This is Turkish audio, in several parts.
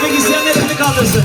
etmek isteyenler elini kaldırsın.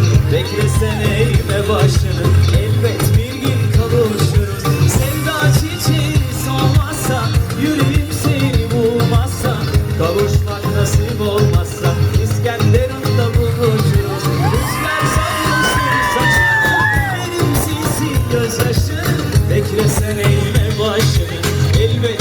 başını Beklesen eğme başını. Elbet